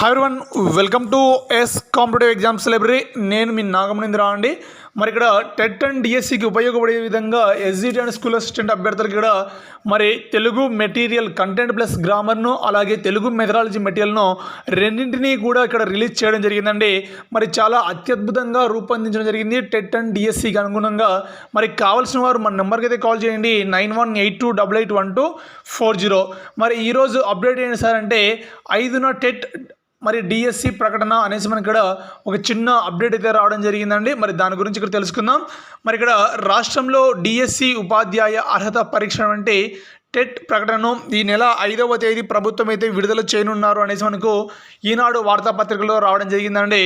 Hi one welcome to S competitive exams library నేను మీ నాగమణేంద్ర అండి. మరి ఇక్కడ టెట్ అండ్ డిఎస్సికి ఉపయోగపడే విధంగా ఎస్జిటి అండ్ స్కూల్ అసిస్టెంట్ అభ్యర్థులకి కూడా మరి తెలుగు మెటీరియల్ కంటెంట్ ప్లస్ గ్రామర్ను అలాగే తెలుగు మెథడాలజీ మెటీరియల్ను రెండింటినీ కూడా ఇక్కడ రిలీజ్ చేయడం జరిగిందండి. మరి చాలా అత్యద్భుతంగా రూపొందించడం జరిగింది టెట్ అండ్ డిఎస్సికి అనుగుణంగా. మరి కావాల్సిన వారు మన నెంబర్కి అయితే కాల్ చేయండి. Nine one eight two double eight one two four zero. మరి ఈరోజు అప్డేట్ ఏంటి సార్ అంటే ఐదున టెట్ మరి డిఎస్సి ప్రకటన అనేసి మనకి ఇక్కడ ఒక చిన్న అప్డేట్ అయితే రావడం జరిగిందండి. మరి దాని గురించి ఇక్కడ తెలుసుకుందాం. మరి ఇక్కడ రాష్ట్రంలో డిఎస్సి ఉపాధ్యాయ అర్హత పరీక్ష అంటే టెట్ ప్రకటనను ఈ నెల ఐదవ తేదీ ప్రభుత్వం అయితే విడుదల చేయనున్నారు అనేసి మనకు ఈనాడు వార్తాపత్రికలో రావడం జరిగిందండి.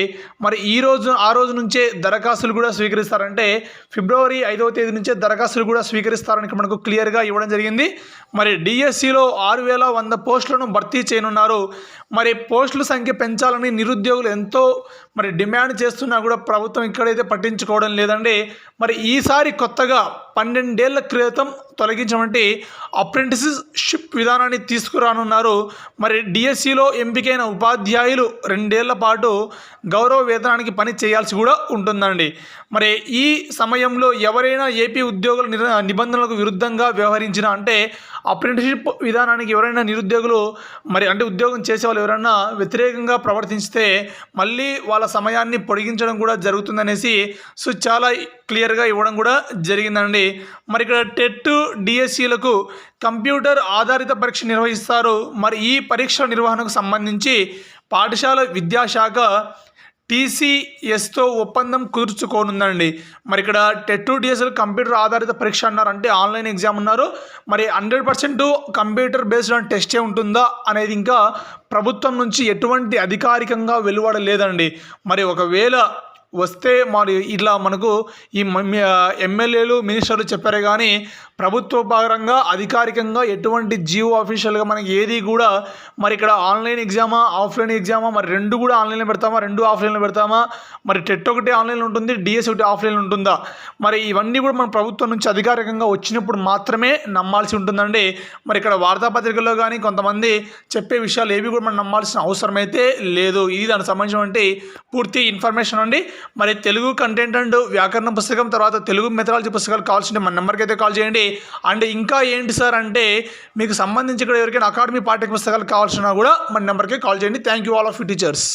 మరి ఈ రోజు ఆ రోజు నుంచే దరఖాస్తులు కూడా స్వీకరిస్తారంటే ఫిబ్రవరి ఐదవ తేదీ నుంచే దరఖాస్తులు కూడా స్వీకరిస్తారని మనకు క్లియర్గా ఇవ్వడం జరిగింది. మరి డిఎస్సిలో ఆరు వేల వంద పోస్టులను భర్తీ చేయనున్నారు. మరి పోస్టుల సంఖ్య పెంచాలని నిరుద్యోగులు ఎంతో మరి డిమాండ్ చేస్తున్నా కూడా ప్రభుత్వం ఇక్కడైతే పట్టించుకోవడం లేదండి. మరి ఈసారి కొత్తగా పన్నెండేళ్ళ క్రితం తొలగించమంటే అప్రెంటిస్షిప్ విధానాన్ని తీసుకురానున్నారు. మరి డిఎస్సిలో ఎంపికైన ఉపాధ్యాయులు రెండేళ్ళ పాటు గౌరవ వేతనానికి పని చేయాల్సి కూడా ఉంటుందండి. మరి ఈ సమయంలో ఎవరైనా ఏపీ ఉద్యోగుల నిబంధనలకు విరుద్ధంగా వ్యవహరించిన అంటే అప్రెంటిషిప్ విధానానికి ఎవరైనా నిరుద్యోగులు మరి అంటే ఉద్యోగం చేసే వాళ్ళు ఎవరైనా వ్యతిరేకంగా ప్రవర్తిస్తే మళ్ళీ వాళ్ళ సమయాన్ని పొడిగించడం కూడా జరుగుతుందనేసి సో చాలా క్లియర్గా ఇవ్వడం కూడా జరిగిందండి. మరి ఇక్కడ టెట్ డిఎస్సీలకు కంప్యూటర్ ఆధారిత పరీక్ష నిర్వహిస్తారు. మరి ఈ పరీక్ష నిర్వహణకు సంబంధించి పాఠశాల విద్యాశాఖ టీసీఎస్తో ఒప్పందం కుదుర్చుకోనుందండి మరి ఇక్కడ టెట్ డిఎస్ఎల్ కంప్యూటర్ ఆధారిత పరీక్ష అన్నారు అంటే ఆన్లైన్ ఎగ్జామ్ ఉన్నారు. మరి హండ్రెడ్ పర్సెంట్ కంప్యూటర్ బేస్డ్ టెస్టే ఉంటుందా అనేది ఇంకా ప్రభుత్వం నుంచి ఎటువంటి అధికారికంగా వెలువడలేదండి. మరి ఒకవేళ వస్తే మరి ఇట్లా మనకు ఈ ఎమ్మెల్యేలు మినిస్టర్లు చెప్పారే కానీ ప్రభుత్వ పరంగా అధికారికంగా ఎటువంటి జియో అఫీషియల్గా మనకి ఏది కూడా మరి ఇక్కడ ఆన్లైన్ ఎగ్జామా ఆఫ్లైన్ ఎగ్జామా మరి రెండు కూడా ఆన్లైన్లో పెడతామా రెండు ఆఫ్లైన్లో పెడతామా? మరి టెట్ ఒకటి ఆన్లైన్లో ఉంటుంది డిఎస్ ఒకటి ఆఫ్లైన్లో ఉంటుందా? మరి ఇవన్నీ కూడా మన ప్రభుత్వం నుంచి అధికారికంగా వచ్చినప్పుడు మాత్రమే నమ్మాల్సి ఉంటుందండి. మరి ఇక్కడ వార్తాపత్రికల్లో కానీ కొంతమంది చెప్పే విషయాలు ఏవి కూడా మనం నమ్మాల్సిన అవసరం అయితే లేదు. ఇది దానికి సంబంధించినటువంటి పూర్తి ఇన్ఫర్మేషన్ అండి. మరి తెలుగు కంటెంట్ అండ్ వ్యాకరణ పుస్తకం తర్వాత తెలుగు మెథడాలజీ పుస్తకాలు కావాల్సింటే మన నెంబర్కి అయితే కాల్ చేయండి. అండ్ ఇంకా ఏంటి సార్ అంటే మీకు సంబంధించి ఇక్కడ ఎవరికైనా అకాడమీ పాఠ్య పుస్తకాలు కావాల్సిన కూడా మన నెంబర్కి కాల్ చేయండి. Thank you all of you teachers